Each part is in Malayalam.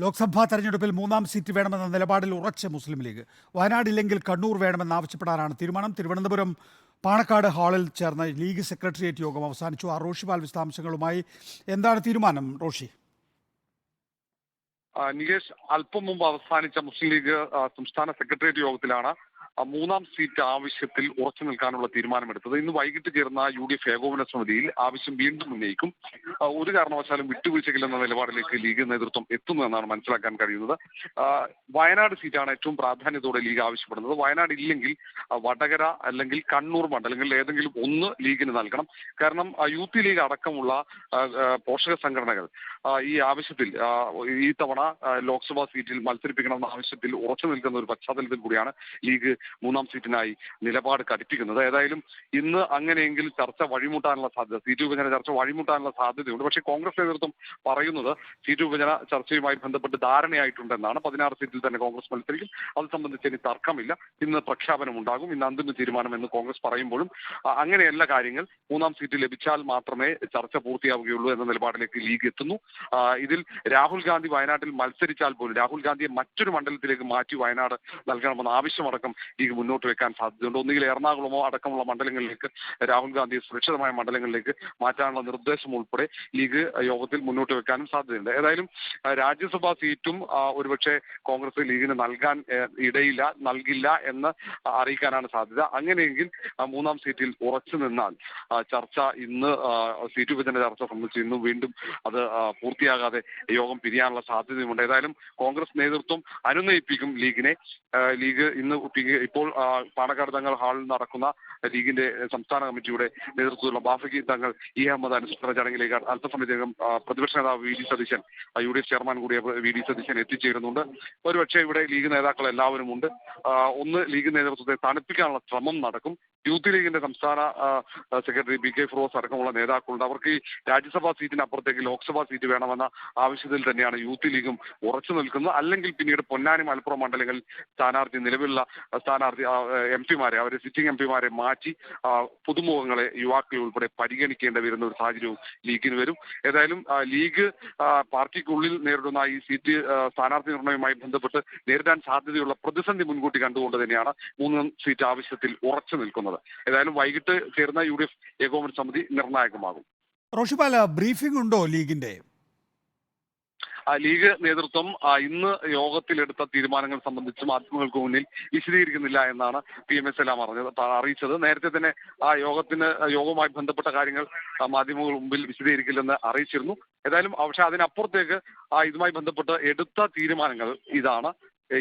ലോക്സഭാ തെരഞ്ഞെടുപ്പിൽ മൂന്നാം സീറ്റ് വേണമെന്ന നിലപാടിൽ ഉറച്ച മുസ്ലിം ലീഗ്. വയനാടില്ലെങ്കിൽ കണ്ണൂർ വേണമെന്ന് ആവശ്യപ്പെടാനാണ് തീരുമാനം. തിരുവനന്തപുരം പാണക്കാട് ഹാളിൽ ചേർന്ന ലീഗ് സെക്രട്ടേറിയറ്റ് യോഗം അവസാനിച്ചു. ആ റോഷിപാൽ വിശദാംശങ്ങളുമായി എന്താണ് തീരുമാനം റോഷി? നികേഷ് അല്പം മുമ്പ് അവസാനിച്ച മുസ്ലിം ലീഗ് സംസ്ഥാന സെക്രട്ടേറിയറ്റ് യോഗത്തിലാണ് മൂന്നാം സീറ്റ് ആവശ്യത്തിൽ ഉറച്ചു നിൽക്കാനുള്ള തീരുമാനമെടുത്തത്. ഇന്ന് വൈകിട്ട് ചേർന്ന യു ഡി എഫ് ഏകോപന സമിതിയിൽ ആവശ്യം വീണ്ടും ഉന്നയിക്കും. ഒരു കാരണവശാലും വിട്ടുവീഴ്ചയില്ലെന്ന നിലപാടിലേക്ക് ലീഗ് നേതൃത്വം എത്തുന്നു എന്നാണ് മനസ്സിലാക്കാൻ കഴിയുന്നത്. വയനാട് സീറ്റാണ് ഏറ്റവും പ്രാധാന്യത്തോടെ ലീഗ് ആവശ്യപ്പെടുന്നത്. വയനാട് ഇല്ലെങ്കിൽ വടകര അല്ലെങ്കിൽ കണ്ണൂർ മണ്ഡലങ്ങളിൽ ഏതെങ്കിലും ഒന്ന് ലീഗിന് നൽകണം. കാരണം യൂത്ത് ലീഗ് അടക്കമുള്ള പോഷക സംഘടനകൾ ഈ ആവശ്യത്തിൽ ഈ തവണ ലോക്സഭാ സീറ്റിൽ മത്സരിപ്പിക്കണമെന്ന ആവശ്യത്തിൽ ഉറച്ചു നിൽക്കുന്ന ഒരു പശ്ചാത്തലത്തിൽ കൂടിയാണ് ലീഗ് മൂന്നാം സീറ്റിനായി നിലപാട് കടുപ്പിക്കുന്നത്. ഏതായാലും ഇന്ന് അങ്ങനെയെങ്കിൽ ചർച്ച വഴിമുട്ടാനുള്ള സാധ്യത സീറ്റ് വിഭജന ചർച്ച വഴിമുട്ടാനുള്ള സാധ്യതയുണ്ട്. പക്ഷേ കോൺഗ്രസ് നേതൃത്വം പറയുന്നത് സീറ്റ് വിഭജന ചർച്ചയുമായി ബന്ധപ്പെട്ട് ധാരണയായിട്ടുണ്ടെന്നാണ്. പതിനാറ് സീറ്റിൽ തന്നെ കോൺഗ്രസ് മത്സരിക്കും. അത് സംബന്ധിച്ച് ഇനി തർക്കമില്ല. ഇന്ന് പ്രഖ്യാപനം ഉണ്ടാകും. ഇന്ന് അന്തിമ തീരുമാനം എന്ന് കോൺഗ്രസ് പറയുമ്പോഴും അങ്ങനെയല്ല കാര്യങ്ങൾ. മൂന്നാം സീറ്റ് ലഭിച്ചാൽ മാത്രമേ ചർച്ച പൂർത്തിയാവുകയുള്ളൂ എന്ന നിലപാടിലേക്ക് ലീഗ് എത്തുന്നു. ഇതിൽ രാഹുൽ ഗാന്ധി വയനാട്ടിൽ മത്സരിച്ചാൽ പോലും രാഹുൽ ഗാന്ധിയെ മറ്റൊരു മണ്ഡലത്തിലേക്ക് മാറ്റി വയനാട് നൽകണമെന്ന ആവശ്യമടക്കം ലീഗ് മുന്നോട്ട് വെക്കാൻ സാധ്യതയുണ്ട്. ഒന്നുകിൽ എറണാകുളമോ അടക്കമുള്ള മണ്ഡലങ്ങളിലേക്ക് രാഹുൽ ഗാന്ധി സുരക്ഷിതമായ മണ്ഡലങ്ങളിലേക്ക് മാറ്റാനുള്ള നിർദ്ദേശം ഉൾപ്പെടെ ലീഗ് യോഗത്തിൽ മുന്നോട്ട് വെക്കാനും സാധ്യതയുണ്ട്. ഏതായാലും രാജ്യസഭാ സീറ്റും ഒരുപക്ഷെ കോൺഗ്രസ് ലീഗിന് നൽകാൻ ഇടയില്ല നൽകില്ല എന്ന് അറിയിക്കാനാണ് സാധ്യത. അങ്ങനെയെങ്കിൽ മൂന്നാം സീറ്റിൽ ഉറച്ചു നിന്നാൽ ചർച്ച ഇന്ന് സീറ്റ് വിഭജന ചർച്ച സംബന്ധിച്ച് ഇന്നും വീണ്ടും അത് പൂർത്തിയാകാതെ യോഗം പിരിയാനുള്ള സാധ്യതയുമുണ്ട്. ഏതായാലും കോൺഗ്രസ് നേതൃത്വം അനുനയിപ്പിക്കും ലീഗിനെ. ലീഗ് ഇന്ന് ഇപ്പോൾ പാണക്കാട് തങ്ങൾ ഹാളിൽ നടക്കുന്ന ലീഗിന്റെ സംസ്ഥാന കമ്മിറ്റിയുടെ നേതൃത്വത്തിലുള്ള ബാഫിക്ക് തങ്ങൾ ഇ. അഹമ്മദ് അനുസ്മരണ ചടങ്ങിലേക്ക് അല്പസമയത്തിനകം ആ, പ്രതിപക്ഷ നേതാവ് V. D. Satheesan U. D. F chairman കൂടിയ വി. ഡി. സതീശൻ എത്തിച്ചേരുന്നുണ്ട്. ഒരുപക്ഷെ ഇവിടെ ലീഗ് നേതാക്കൾ എല്ലാവരും ഉണ്ട് ഒന്ന് ലീഗ് നേതൃത്വത്തെ തണുപ്പിക്കാനുള്ള ശ്രമം നടക്കും. യൂത്ത് ലീഗിന്റെ സംസ്ഥാന സെക്രട്ടറി ബി കെ ഫിറോസ് അടക്കമുള്ള നേതാക്കളുണ്ട്. അവർക്ക് ഈ രാജ്യസഭാ സീറ്റിനപ്പുറത്തേക്ക് ലോക്സഭാ സീറ്റ് വേണമെന്ന ആവശ്യത്തിൽ തന്നെയാണ് യൂത്ത് ലീഗും ഉറച്ചു നിൽക്കുന്നത്. അല്ലെങ്കിൽ പിന്നീട് പൊന്നാനി മലപ്പുറം മണ്ഡലങ്ങളിൽ സ്ഥാനാർത്ഥി നിലവിലുള്ള സ്ഥാനാർത്ഥി എം പിമാരെ അവരെ സിറ്റിംഗ് എം പിമാരെ മാറ്റി പുതുമുഖങ്ങളെ യുവാക്കളെ ഉൾപ്പെടെ പരിഗണിക്കേണ്ടി വരുന്ന ഒരു സാഹചര്യവും ലീഗിന് വരും. ഏതായാലും ലീഗ് പാർട്ടിക്കുള്ളിൽ നേരിടുന്ന ഈ സീറ്റ് സ്ഥാനാർത്ഥി നിർണയവുമായി ബന്ധപ്പെട്ട് നേരിടാൻ സാധ്യതയുള്ള പ്രതിസന്ധി മുൻകൂട്ടി കണ്ടുകൊണ്ട് തന്നെയാണ് മൂന്നാം സീറ്റ് ആവശ്യത്തിൽ ഉറച്ചു നിൽക്കുന്നത്. ഏതായാലും വൈകിട്ട് ചേർന്ന യു ഡി എഫ് ഏകോപന സമിതി നിർണായകമാകും. റോഷിപാല ബ്രീഫിംഗ് ഉണ്ടോ ലീഗിന്റെ? ലീഗ് നേതൃത്വം ഇന്ന് യോഗത്തിലെടുത്ത തീരുമാനങ്ങൾ സംബന്ധിച്ച് മാധ്യമങ്ങൾക്ക് മുന്നിൽ വിശദീകരിക്കുന്നില്ല എന്നാണ് പി എം എസ് എല്ലാം അറിഞ്ഞത് അറിയിച്ചത്. നേരത്തെ തന്നെ ആ യോഗത്തിന് യോഗവുമായി ബന്ധപ്പെട്ട കാര്യങ്ങൾ മാധ്യമങ്ങൾ മുമ്പിൽ വിശദീകരിക്കില്ലെന്ന് അറിയിച്ചിരുന്നു. ഏതായാലും പക്ഷെ അതിനപ്പുറത്തേക്ക് ആ, ഇതുമായി ബന്ധപ്പെട്ട് എടുത്ത തീരുമാനങ്ങൾ ഇതാണ്.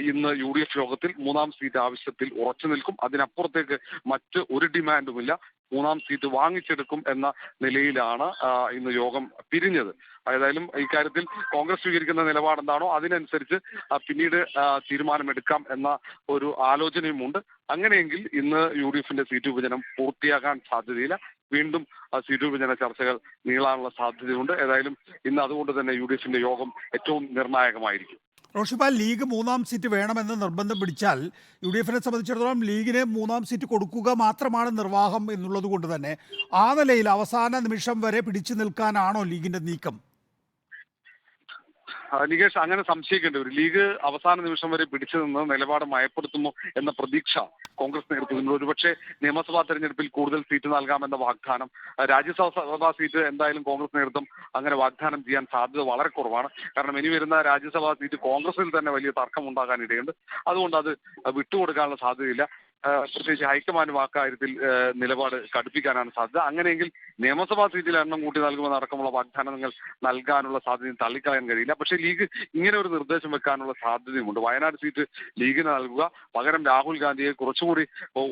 ഇന്ന് യു ഡി എഫ് യോഗത്തിൽ മൂന്നാം സീറ്റ് ആവശ്യത്തിൽ ഉറച്ചു നിൽക്കും. അതിനപ്പുറത്തേക്ക് മറ്റ് ഒരു ഡിമാൻഡുമില്ല. മൂന്നാം സീറ്റ് വാങ്ങിച്ചെടുക്കും എന്ന നിലയിലാണ് ഇന്ന് യോഗം പിരിഞ്ഞത്. ഏതായാലും ഇക്കാര്യത്തിൽ കോൺഗ്രസ് സ്വീകരിക്കുന്ന നിലപാടെന്താണോ അതിനനുസരിച്ച് പിന്നീട് തീരുമാനമെടുക്കാം എന്ന ഒരു ആലോചനയുമുണ്ട്. അങ്ങനെയെങ്കിൽ ഇന്ന് യു ഡി എഫിന്റെ സീറ്റ് വിഭജനം പൂർത്തിയാകാൻ സാധ്യതയില്ല. വീണ്ടും സീറ്റ് വിഭജന ചർച്ചകൾ നീളാനുള്ള സാധ്യതയുണ്ട്. ഏതായാലും ഇന്ന് അതുകൊണ്ട് തന്നെ യു ഡി എഫിന്റെ യോഗം ഏറ്റവും നിർണായകമായിരിക്കും. റോഷിപാൽ ലീഗ് മൂന്നാം സീറ്റ് വേണമെന്ന് നിർബന്ധം പിടിച്ചാൽ യു ഡി എഫിനെ സംബന്ധിച്ചിടത്തോളം ലീഗിന് മൂന്നാം സീറ്റ് കൊടുക്കുക മാത്രമാണ് നിർവാഹം എന്നുള്ളത് കൊണ്ട് തന്നെ ആ നിലയിൽ അവസാന നിമിഷം വരെ പിടിച്ചു നിൽക്കാനാണോ ലീഗിന്റെ നീക്കം? നികേഷ് അങ്ങനെ സംശയിക്കേണ്ടി വരും. ലീഗ് അവസാന നിമിഷം വരെ പിടിച്ചു നിന്ന് നിലപാട് മയപ്പെടുത്തുമോ എന്ന പ്രതീക്ഷ കോൺഗ്രസ് നേതൃത്വത്തിനുണ്ട് ഒരുപക്ഷെ നിയമസഭാ തെരഞ്ഞെടുപ്പിൽ കൂടുതൽ സീറ്റ് നൽകാമെന്ന വാഗ്ദാനം രാജ്യസഭാ സീറ്റ് എന്തായാലും കോൺഗ്രസ് നേതൃത്വം അങ്ങനെ വാഗ്ദാനം ചെയ്യാൻ സാധ്യത വളരെ കുറവാണ്. കാരണം ഇനി വരുന്ന രാജ്യസഭാ സീറ്റ് കോൺഗ്രസിൽ തന്നെ വലിയ തർക്കം ഉണ്ടാകാനിടയുണ്ട് അതുകൊണ്ട് അത് വിട്ടുകൊടുക്കാനുള്ള സാധ്യതയില്ല. പ്രത്യേകിച്ച് ഹൈക്കമാൻഡ് ആ കാര്യത്തിൽ ആ, നിലപാട് കടുപ്പിക്കാനാണ് സാധ്യത. അങ്ങനെയെങ്കിൽ നിയമസഭാ സീറ്റിൽ എണ്ണം കൂട്ടി നൽകുമെന്ന് അടക്കമുള്ള വാഗ്ദാനങ്ങൾ നൽകാനുള്ള സാധ്യതയും തള്ളിക്കളയാൻ കഴിയില്ല. പക്ഷേ ലീഗ് ഇങ്ങനെ ഒരു നിർദ്ദേശം വെക്കാനുള്ള സാധ്യതയുമുണ്ട്. വയനാട് സീറ്റ് ലീഗിന് നൽകുക പകരം രാഹുൽ ഗാന്ധിയെ കുറച്ചുകൂടി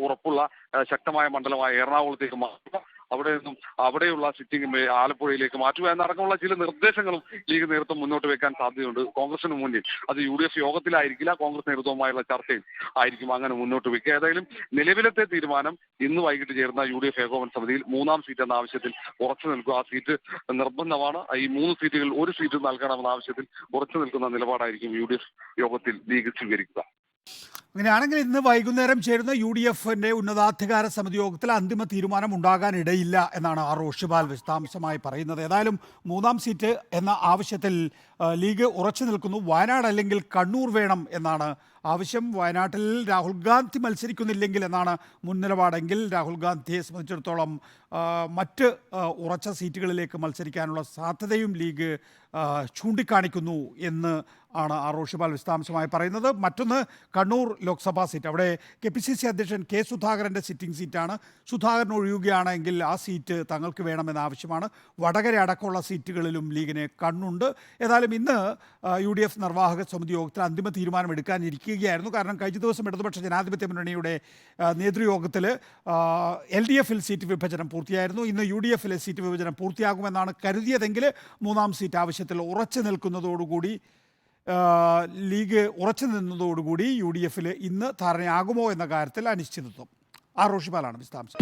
ഉറപ്പുള്ള ശക്തമായ മണ്ഡലമായ എറണാകുളത്തേക്ക് മാറ്റുക അവിടെ നിന്നും അവിടെയുള്ള സിറ്റിംഗ് ആലപ്പുഴയിലേക്ക് മാറ്റുക എന്നടക്കമുള്ള ചില നിർദ്ദേശങ്ങളും ലീഗ് നേതൃത്വം മുന്നോട്ട് വെക്കാൻ സാധ്യതയുണ്ട്. കോൺഗ്രസിന് മുന്നിൽ അത് യു ഡി എഫ് യോഗത്തിലായിരിക്കില്ല. കോൺഗ്രസ് നേതൃത്വവുമായുള്ള ചർച്ചയിൽ ആയിരിക്കും അങ്ങനെ മുന്നോട്ട് വെക്കുക. ഏതായാലും നിലവിലത്തെ തീരുമാനം ഇന്ന് വൈകിട്ട് ചേർന്ന യു ഡി എഫ് ഏകോപന സമിതിയിൽ മൂന്നാം സീറ്റ് എന്ന ആവശ്യത്തിൽ ഉറച്ചു നിൽക്കുക. ആ സീറ്റ് നിർബന്ധമാണ്. ഈ മൂന്ന് സീറ്റുകളിൽ ഒരു സീറ്റ് നൽകണമെന്ന ആവശ്യത്തിൽ ഉറച്ചു നിൽക്കുന്ന നിലപാടായിരിക്കും യു യോഗത്തിൽ ലീഗ് സ്വീകരിക്കുക. അങ്ങനെയാണെങ്കിൽ ഇന്ന് വൈകുന്നേരം ചേരുന്ന യു ഡി എഫിന്റെ ഉന്നതാധികാര സമിതി യോഗത്തിൽ അന്തിമ തീരുമാനം ഉണ്ടാകാനിടയില്ല എന്നാണ് ആർ റോഷിബാൽ വിശദാംശമായി പറയുന്നത്. ഏതായാലും മൂന്നാം സീറ്റ് എന്ന ആവശ്യത്തിൽ ആ, ലീഗ് ഉറച്ചു നിൽക്കുന്നു. വയനാട് അല്ലെങ്കിൽ കണ്ണൂർ വേണം എന്നാണ് ആവശ്യം. വയനാട്ടിൽ രാഹുൽ ഗാന്ധി മത്സരിക്കുന്നില്ലെങ്കിൽ എന്നാണ് മുൻ നിലപാടെങ്കിൽ രാഹുൽ ഗാന്ധിയെ സംബന്ധിച്ചിടത്തോളം മറ്റ് ഉറച്ച സീറ്റുകളിലേക്ക് മത്സരിക്കാനുള്ള സാധ്യതയും ലീഗ് ചൂണ്ടിക്കാണിക്കുന്നു എന്ന് ആണ് ആ റോഷിപാൽ വിശദാംശമായി പറയുന്നത്. മറ്റൊന്ന് കണ്ണൂർ ലോക്സഭാ സീറ്റ്. അവിടെ കെ പി സി സി അധ്യക്ഷൻ കെ സുധാകരന്റെ സിറ്റിംഗ് സീറ്റാണ്. സുധാകരൻ ഒഴിയുകയാണെങ്കിൽ ആ സീറ്റ് തങ്ങൾക്ക് വേണമെന്ന ആവശ്യമാണ്. വടകര അടക്കമുള്ള സീറ്റുകളിലും ലീഗിന് കണ്ണുണ്ട്. ഏതായാലും ഇന്ന് ആ, യു ഡി എഫ് നിർവാഹക സമിതി യോഗത്തിൽ അന്തിമ തീരുമാനം എടുക്കാനിരിക്കുകയായിരുന്നു കാരണം കഴിഞ്ഞ ദിവസം ഇടതുപക്ഷ ജനാധിപത്യ മുന്നണിയുടെ നേതൃയോഗത്തിൽ എൽ ഡി എഫിൽ സീറ്റ് വിഭജനം പൂർത്തിയായിരുന്നു. ഇന്ന് യു ഡി എഫിലെ സീറ്റ് വിഭജനം പൂർത്തിയാകുമെന്നാണ് കരുതിയതെങ്കിൽ മൂന്നാം സീറ്റ് ആവശ്യത്തിൽ ഉറച്ചു നിൽക്കുന്നതോടുകൂടി ലീഗ് ഉറച്ചു നിന്നതോടുകൂടി യു ഡി എഫിൽ ഇന്ന് ധാരണയാകുമോ എന്ന കാര്യത്തിൽ അനിശ്ചിതത്വം. ആർ റോഷിപാലാണ് വിശദാംശം.